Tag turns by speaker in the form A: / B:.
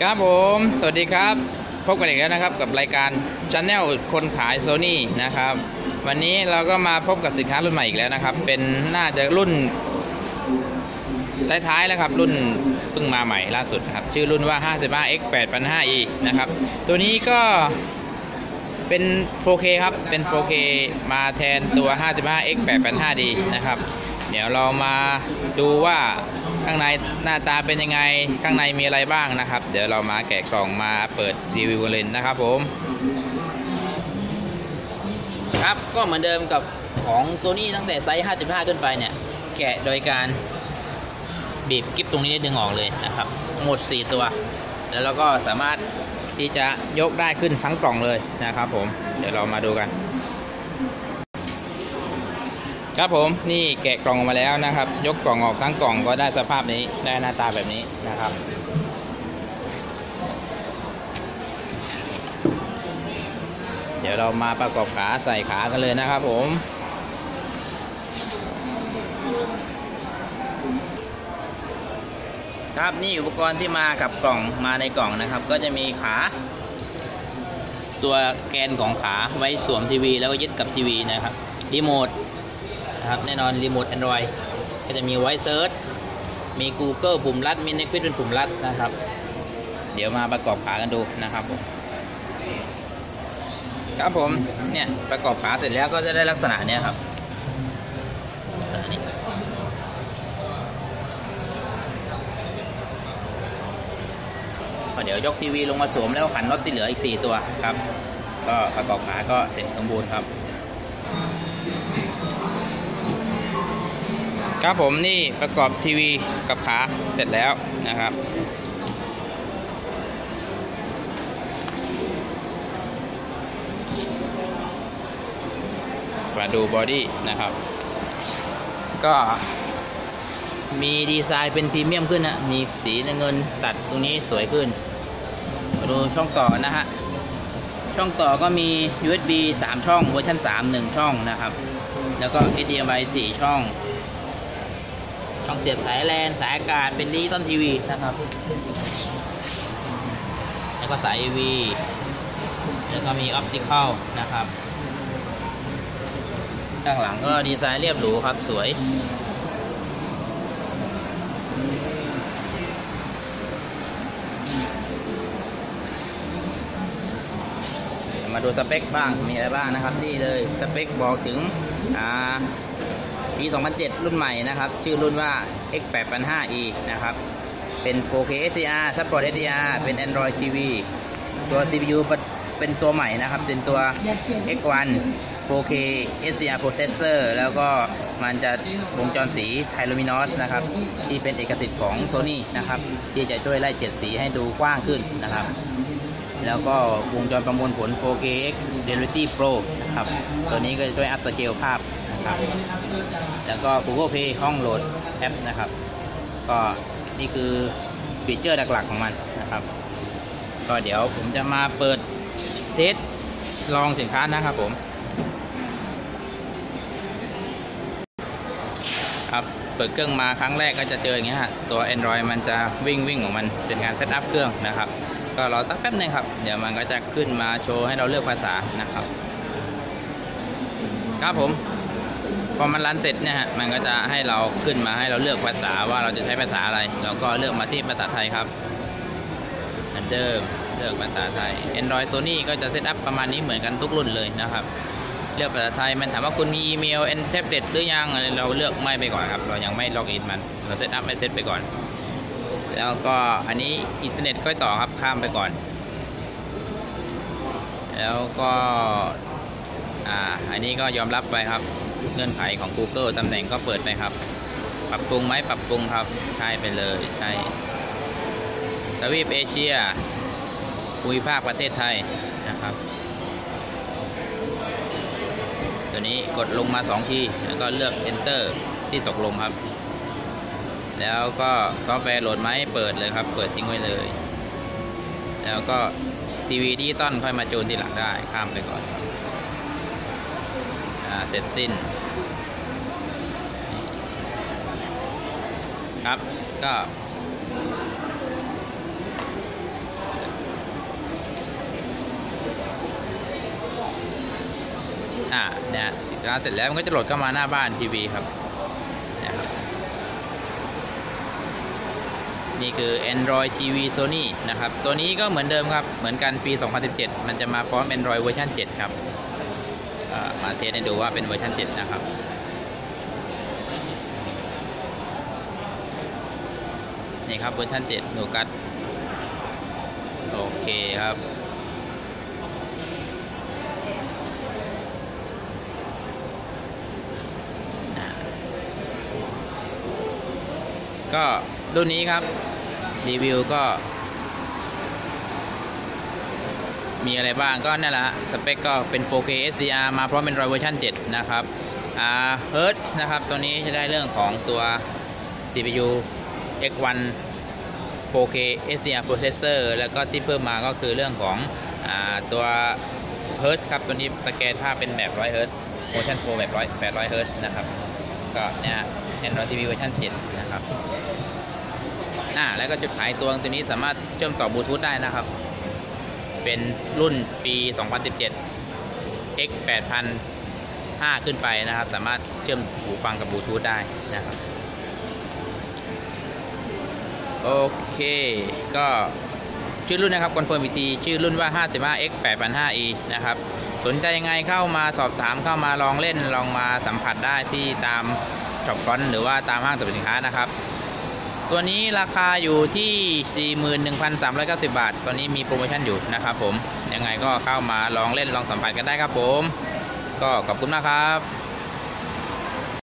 A: ครับผม สวัสดีครับ พบกันอีกแล้วนะครับกับรายการ Channel คนขายโซนี่นะครับ วันนี้เราก็มาพบกับสินค้ารุ่นใหม่อีกแล้วนะครับ เป็นน่าจะรุ่นท้ายๆแล้วครับ รุ่นเพิ่งมาใหม่ล่าสุดครับ ชื่อรุ่นว่า 55X 8,500E นะครับ ตัวนี้ก็เป็น 4K ครับ เป็น 4K มาแทนตัว 55X 8,500D นะครับ เดี๋ยวเรามาดูว่าข้างในหน้าตาเป็นยังไงข้างในมีอะไรบ้างนะครับ เดี๋ยวเรามาแกะกล่องมาเปิดรีวิวเลยนะครับผม ครับก็เหมือนเดิมกับของ Sony ตั้งแต่ไซส์ 55 ขึ้นไปเนี่ย แกะโดยการบีบกิ๊บตรงนี้ดึงออกเลยนะครับ หมด 4 ตัว แล้วเราก็สามารถที่จะยกได้ขึ้นทั้งกล่องเลยนะครับผม เดี๋ยวเรามาดูกัน ครับผมนี่แกะกล่องออกมาแล้วนะครับ ยกกล่องออกทั้งกล่องก็ได้สภาพนี้ได้หน้าตาแบบนี้นะครับ เดี๋ยวเรามาประกอบขาใส่ขากันเลยนะครับผมครับนี่อุปกรณ์ที่มากับกล่องมาในกล่องนะครับ ก็จะมีขา ตัวแกนของขาไว้สวมทีวี แล้วก็ยึดกับทีวีนะครับรีโมท นะครับแน่นอนรีโมท Android ก็จะมีไว้เซิร์ชมี Google ปุ่มลัดมี Netflix เป็นปุ่มลัดนะครับ เดี๋ยวมาประกอบขากันดูนะครับผมครับผมเนี่ยประกอบขาเสร็จแล้วก็จะได้ลักษณะเนี้ยครับเดี๋ยวยกทีวีลงมาสวมแล้วขันน็อตที่เหลืออีก 4 ตัวครับ ก็ประกอบขาก็เสร็จสมบูรณ์ครับ ครับผมนี่ประกอบทีวีกับขาเสร็จแล้วนะครับ มาดูบอดี้นะครับ ก็มีดีไซน์เป็นพรีเมียมขึ้นนะ มีสีเงินตัดตรงนี้สวยขึ้น มาดูช่องต่อนะฮะ ช่องต่อก็มี USB 3 ช่องเวอร์ชัน3 1 ช่องนะครับ แล้วก็ HDMI 4 ช่อง ช่องเสียบสายแลนสายอากาศเป็นดิจิตอลทีวีนะครับ แล้วก็สาย AV แล้วก็มีออปติคอลนะครับข้างหลังก็ดีไซน์เรียบหรูครับสวยมาดูสเปคบ้างมีอะไรบ้างนะครับ นี่เลยสเปคบอกถึงอ่า ปี 2007 รุ่นใหม่นะครับ ชื่อรุ่นว่า X885e นะครับ เป็น 4K SDR Support SDR เป็น Android TV ตัว CPU เป็นตัวใหม่นะครับ เป็นตัว X1 4K SDR Processor แล้วก็มันจะวงจรสีไทลูมินอสนะครับ ที่เป็นเอกสิทธิ์ของ Sony นะครับ ที่จะช่วยไล่เฉดสีให้ดูกว้างขึ้นนะครับ แล้วก็วงจรประมวลผล 4K X Reality Pro นะครับ ตัวนี้ก็จะช่วยอัพสเกลภาพ ครับ แล้วก็ Google Play ห้องโหลดแอปนะครับ ก็นี่คือฟีเจอร์หลักๆของมันนะครับ ก็เดี๋ยวผมจะมาเปิดเทสลองสินค้านะครับผมครับเปิดเครื่องมาครั้งแรกก็จะเจออย่างเงี้ยฮะตัว Android มันจะวิ่งวิ่งของมันเป็นการเซตอัพเครื่องนะครับ ก็รอสักแป๊บนึงครับ เดี๋ยวมันก็จะขึ้นมาโชว์ให้เราเลือกภาษานะครับ ครับผม พอมันรันเสร็จเนี่ยฮะมันก็จะให้เราขึ้นมาให้เราเลือกภาษาว่าเราจะใช้ภาษาอะไร เราก็เลือกมาที่ภาษาไทยครับเหมือนเดิมเลือกภาษาไทย Android Sony ก็จะเซตอัพประมาณนี้เหมือนกันทุกรุ่นเลยนะครับเลือกภาษาไทยมันถามว่าคุณมีอีเมลแอนแท็บเล็ตหรือยังอะไรเราเลือกไม่ไปก่อนครับ เรายังไม่ล็อกอินมัน เราเซตอัพไม่เซตไปก่อน แล้วก็อันนี้อินเทอร์เน็ตค่อยต่อครับข้ามไปก่อน แล้วก็อ่าอันนี้ก็ยอมรับไปครับ เงื่อนไขของ Google ตำแหน่งก็เปิดไปครับ ปรับปรุงไหมปรับปรุงครับ ใช่ไปเลยใช่ทวีปเอเชียภูมิภาคประเทศไทยนะครับ ตัวนี้กดลงมา 2 ทีแล้วก็เลือก enter ที่ตกลงครับ แล้วก็ซอฟต์แวร์โหลดไหมเปิดเลยครับ เปิดทิ้งไว้เลย แล้วก็ทีวีดิจิตอลค่อยมาจูนทีหลังได้ข้ามไปก่อน เสร็จสิ้นครับก็อ่าเนี่ยติดตั้เสร็จแล้วมันก็จะโหลดเข้ามาหน้าบ้านทีวีครับนะครับ นี่คือ Android TV Sony นะครับ ตัวนี้ก็เหมือนเดิมครับ เหมือนกันปี 2017 มันจะมาพร้อม Android เวอร์ชัน7 ครับ มาเทสให้ดูว่าเป็นเวอร์ชัน7นะครับนี่ครับเวอร์ชัน7หนูกัดโอเคครับก็รุ่นนี้ครับ รีวิวก็ มีอะไรบ้างก็นั่นแหละสเปคก็เป็น 4K SDR มาพร้อมเป็น Android เวอร์ชัน7นะครับอ่า Hertz นะครับ ตัวนี้จะได้เรื่องของตัว CPU X1 4K SDR processor แล้วก็ที่เพิ่มมาก็คือเรื่องของอาตัว Hertz ครับ ตัวนี้สแกนภาพเป็นแบบ100 Hertz motion flow แบบ100 800 Hertz นะครับ ก็เนี่ย Android TV เวอร์ชัน7นะครับอ่าแล้วก็จุดขายตัวตัวนี้สามารถเชื่อมต่อบลูทูธได้นะครับ เป็นรุ่นปี 2017 X 8005ขึ้นไปนะครับ สามารถเชื่อมหูฟังกับบลูทูธได้นะครับ โอเค ก็ชื่อรุ่นนะครับคอนเฟิร์มอีกทีชื่อรุ่นว่า 55X 8,500E นะครับ สนใจยังไงเข้ามาสอบถามเข้ามาลองเล่นลองมาสัมผัสได้ที่ตามช็อปฟอนหรือว่าตามห้างสรรพสินค้านะครับ ตัวนี้ราคาอยู่ที่ 41,390 บาท ตอนนี้มีโปรโมชั่นอยู่นะครับผม ยังไงก็เข้ามาลองเล่นลองสัมผัสกันได้ครับผม ก็ขอบคุณมากครับ